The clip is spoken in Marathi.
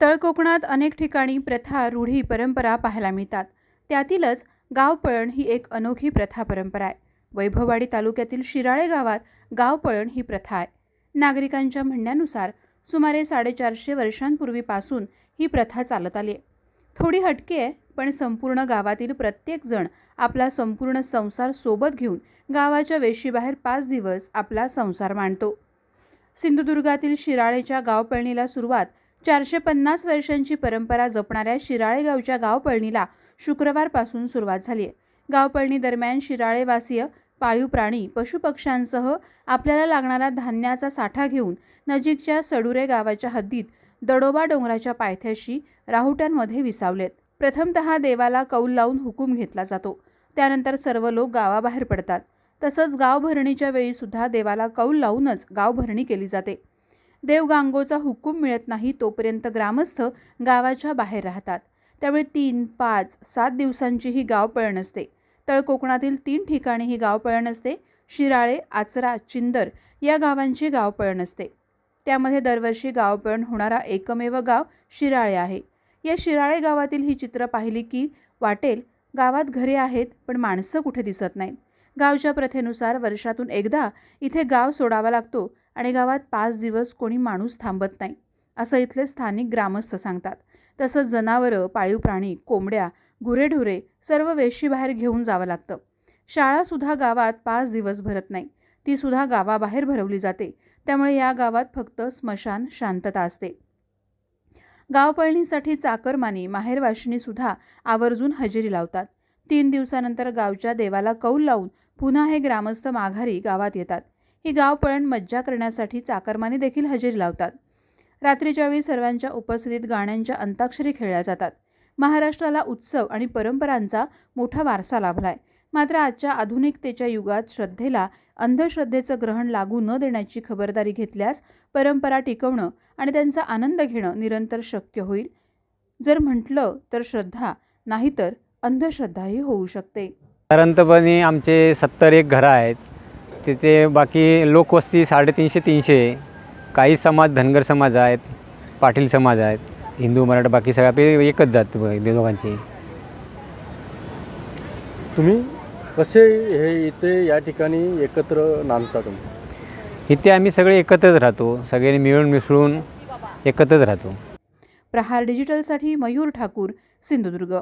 तळ कोकणात अनेक ठिकाणी प्रथा रूढी परंपरा पाहायला मिळतात. त्यातीलच गावपळण ही एक अनोखी प्रथा परंपरा आहे. वैभववाडी तालुक्यातील शिराळे गावात गावपळण ही प्रथा आहे. नागरिकांच्या म्हणण्यानुसार सुमारे साडेचारशे वर्षांपूर्वीपासून ही प्रथा चालत आली आहे. थोडी हटके आहे पण संपूर्ण गावातील प्रत्येकजण आपला संपूर्ण संसार सोबत घेऊन गावाच्या वेशीबाहेर पाच दिवस आपला संसार मांडतो. सिंधुदुर्गातील शिराळेच्या गावपळणीला सुरुवात चारशे पन्नास वर्षांची परंपरा जपणाऱ्या शिराळे गावच्या गावपळणीला शुक्रवारपासून सुरुवात झाली आहे गावपळणी दरम्यान शिराळेवासीय पाळीव प्राणी पशुपक्ष्यांसह आपल्याला लागणारा धान्याचा साठा घेऊन नजीकच्या सडुरे गावाच्या हद्दीत दडोबा डोंगराच्या पायथ्याशी राहुट्यांमध्ये विसावलेत. प्रथमतः देवाला कौल लावून हुकूम घेतला जातो. त्यानंतर सर्व लोक गावाबाहेर पडतात. तसंच गावभरणीच्या वेळीसुद्धा देवाला कौल लावूनच गावभरणी केली जाते. देवगांगोचा हुकूम मिळत नाही तोपर्यंत ग्रामस्थ गावाच्या बाहेर राहतात. त्यामुळे तीन पाच सात दिवसांची ही गावपळण असते. तळ कोकणातील तीन ठिकाणी ही गावपळण असते. शिराळे आचरा चिंदर या गावांची गावपळण असते. त्यामध्ये दरवर्षी गावपळण होणारा एकमेव गाव शिराळे आहे. या शिराळे गावातील ही चित्र पाहिली की वाटेल गावात घरे आहेत पण माणसं कुठे दिसत नाहीत. गावच्या प्रथेनुसार वर्षातून एकदा इथे गाव सोडावा लागतो आणि गावात पाच दिवस कोणी माणूस थांबत नाही असं इथले स्थानिक ग्रामस्थ सांगतात. तसंच जनावरं पाळीव प्राणी कोंबड्या गुरेढोरे सर्व वेशीबाहेर घेऊन जावं लागतं. शाळासुद्धा गावात पाच दिवस भरत नाही. तीसुद्धा गावाबाहेर भरवली जाते. त्यामुळे या गावात फक्त स्मशान शांतता असते. गावपळणीसाठी चाकरमानी माहेरवाशिनीसुद्धा आवर्जून हजेरी लावतात. तीन दिवसानंतर गावच्या देवाला कौल लावून पुन्हा हे ग्रामस्थ माघारी गावात येतात. ही गावपळण मज्जा करण्यासाठी चाकरमानी देखील हजेरी लावतात. रात्रीच्या वेळी सर्वांच्या उपस्थितीत गाण्यांच्या अंताक्षरी खेळल्या जातात. महाराष्ट्राला उत्सव आणि परंपरांचा मोठा वारसा लाभलाय. मात्र आजच्या आधुनिकतेच्या युगात श्रद्धेला अंधश्रद्धेचं ग्रहण लागू न देण्याची खबरदारी घेतल्यास परंपरा टिकवणं आणि त्यांचा आनंद घेणं निरंतर शक्य होईल. जर म्हटलं तर श्रद्धा नाहीतर अंधश्रद्धाही होऊ शकते. साधारणतपणे आमचे सत्तर एक घरं आहेत. तिथे बाकी लोकवस्ती साडेतीनशे तीनशे. काही समाज धनगर समाज आहेत पाटील समाज आहेत हिंदू मराठा बाकी सगळं आपले एकच जात दोघांची. तुम्ही कसे हे इथे या ठिकाणी एकत्र नांदता तुम्ही? इथे आम्ही सगळे एकत्रच राहतो सगळ्यांनी मिळून मिसळून एकत्रच राहतो. प्रहार डिजिटलसाठी मयूर ठाकूर सिंधुदुर्ग.